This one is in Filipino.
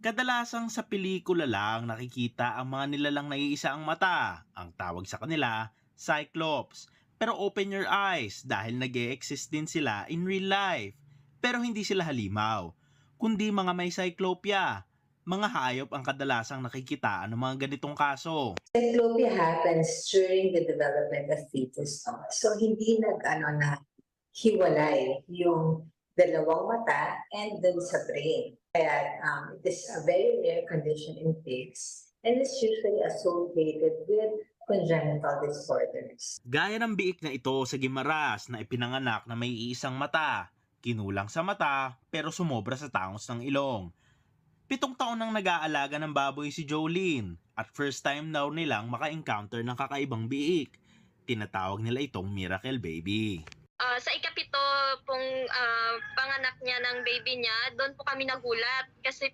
Kadalasang sa pelikula lang nakikita ang mga nilalang na iisa ang mata. Ang tawag sa kanila, Cyclops. Pero open your eyes dahil nag exist din sila in real life. Pero hindi sila halimaw, kundi mga may cyclopia. Mga hayop ang kadalasang nakikitaan ng mga ganitong kaso. Cyclopia happens during the development of fetus. So hindi nag ano na hiwalay yung dalawang mata and dun sa brain. Kaya um, it is a very rare condition in pigs and it's usually associated with congenital disorders. Gaya ng biik na ito sa Gimaras na ipinanganak na may iisang mata, kinulang sa mata pero sumobra sa tangos ng ilong. Pitong taon nang nag-aalaga ng baboy si Jolene at first time daw nilang maka-encounter ng kakaibang biik. Tinatawag nila itong miracle baby. Ah, sa ikapito pong ah, panganak niya ng baby niya, doon po kami nagulat kasi